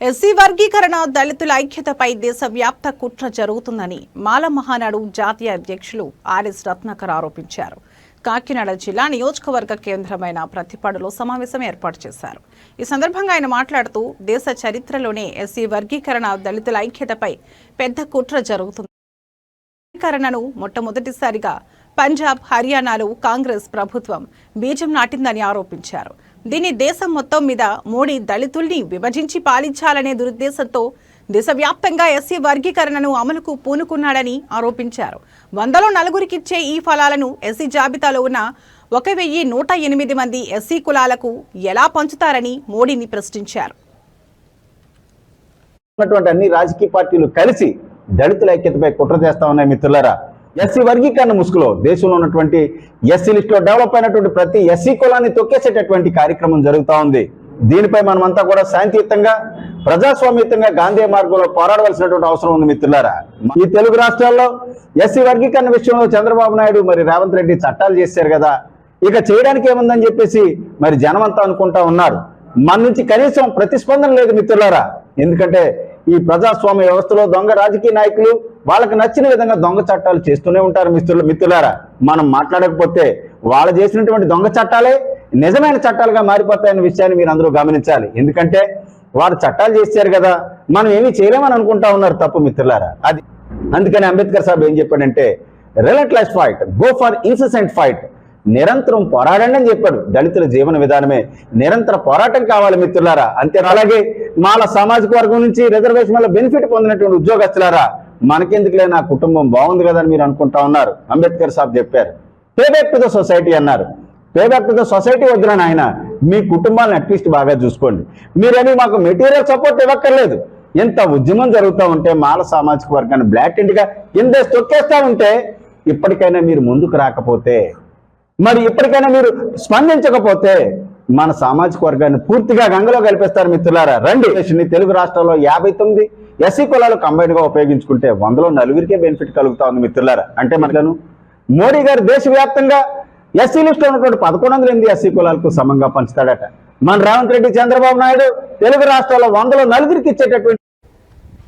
SC వర్గీకరణ దళితుల ఐక్యతపై దేశవ్యాప్త కుట్ర జరుగుతుందని మాల మహానాడు జాతీయ అధ్యక్షులు ఆర్ఎస్ రత్నాకర్ ఆరోపించారు. కాకినాడ జిల్లా నియోజకవర్గ కేంద్రమైన ప్రతిపాడులో సమావేశం ఏర్పాటు చేశారు. ఈ సందర్భంగా ఆయన మాట్లాడుతూ దేశ చరిత్రలోనే ఎస్సీ వర్గీకరణ దళితుల ఐక్యతపై పెద్ద కుట్ర జరుగుతుంది. వర్గీకరణను మొట్టమొదటిసారిగా పంజాబ్ హర్యానాలో కాంగ్రెస్ ప్రభుత్వం బీజం నాటిందని ఆరోపించారు. దీన్ని దేశం మొత్తం మీద మోడీ దళితుల్ని విభజించి పాలించాలనే దురుద్దేశంతో దేశవ్యాప్తంగా ఎస్సీ వర్గీకరణను అమలుకు పూనుకున్నాడని ఆరోపించారు. వందలో నలుగురికిచ్చే ఈ ఫలాలను ఎస్సీ జాబితాలో ఉన్న ఒక వెయ్యి నూట ఎనిమిది మంది ఎస్సీ కులాలకు ఎలా పంచుతారని మోడీని ప్రశ్నించారు. అన్ని రాజకీయ పార్టీలు కలిసి దళితుల ఐక్యతపై కుట్ర చేస్తా ఉన్నాయి మిత్రులరా. ఎస్సీ వర్గీకరణ ముసుగులో దేశంలో ఉన్నటువంటి ఎస్సీ లిస్టులో డెవలప్ అయినటువంటి ప్రతి ఎస్సీ కులాన్ని తొక్కేసేటటువంటి కార్యక్రమం జరుగుతూ ఉంది. దీనిపై మనమంతా కూడా శాంతియుతంగా ప్రజాస్వామ్యయుతంగా గాంధీ మార్గంలో పోరాడవలసినటువంటి అవసరం ఉంది మిత్రులారా. ఈ తెలుగు రాష్ట్రాల్లో ఎస్సీ వర్గీకరణ విషయంలో చంద్రబాబు నాయుడు మరి రేవంత్ రెడ్డి చట్టాలు చేశారు కదా. ఇక చేయడానికి ఏముందని చెప్పేసి మరి జనమంతా అనుకుంటా ఉన్నారు. మన నుంచి కనీసం ప్రతిస్పందన లేదు మిత్రులారా. ఎందుకంటే ఈ ప్రజాస్వామ్య వ్యవస్థలో దొంగ రాజకీయ నాయకులు వాళ్ళకి నచ్చిన విధంగా దొంగ చట్టాలు చేస్తూనే ఉంటారు మిత్రులు మిత్రులారా. మనం మాట్లాడకపోతే వాళ్ళు చేసినటువంటి దొంగ చట్టాలే నిజమైన చట్టాలుగా మారిపోతాయన్న విషయాన్ని మీరు అందరూ గమనించాలి. ఎందుకంటే వారు చట్టాలు చేశారు కదా మనం ఏమీ చేయలేమని అనుకుంటా ఉన్నారు తప్పు మిత్రులారా. అది అందుకని అంబేద్కర్ సాబ్ ఏం చెప్పాడంటే relentless fight go for incessant fight నిరంతరం పోరాడండి అని చెప్పాడు. దళితుల జీవన విధానమే నిరంతర పోరాటం కావాలి మిత్రులారా. అంతే. అలాగే మాల సామాజిక వర్గం నుంచి రిజర్వేషన్ వల్ల బెనిఫిట్ పొందినటువంటి ఉద్యోగస్తులారా మనకెందుకులే నా కుటుంబం బాగుంది కదా అని మీరు అనుకుంటా ఉన్నారు. అంబేద్కర్ సాబ్ చెప్పారు. Pay back to the society అన్నారు. Pay back to the society వద్దురా ఆయన మీ కుటుంబాలను అట్లీస్ట్ బాగా చూసుకోండి. మీరని మాకు మెటీరియల్ సపోర్ట్ ఇవ్వక్కర్లేదు. ఎంత ఉద్యమం జరుగుతూ ఉంటే మాల సామాజిక వర్గాన్ని బ్లాక్గా కింద తొక్కేస్తా ఉంటే ఇప్పటికైనా మీరు ముందుకు రాకపోతే మరి ఇప్పటికైనా మీరు స్పందించకపోతే మన సామాజిక వర్గాన్ని పూర్తిగా గంగలో కలిపేస్తారు మిత్రులారా. రండి. తెలుగు రాష్ట్రాల్లో యాభై తొమ్మిది ఎస్సీ కులాలు కంబైన్గా ఉపయోగించుకుంటే వందలో నలుగురికే బెనిఫిట్ కలుగుతా ఉంది మిత్రులారా. అంటే మనలను మోడీ గారు దేశవ్యాప్తంగా ఎస్సీ లిస్ట్ ఉన్నటువంటి పదకొండు వందల ఎనిమిది ఎస్సీ కులాలకు సమంగా పంచుతాడట. మన రేవంత్ రెడ్డి చంద్రబాబు నాయుడు తెలుగు రాష్ట్రాల్లో వందలో నలుగురికి ఇచ్చేటటువంటి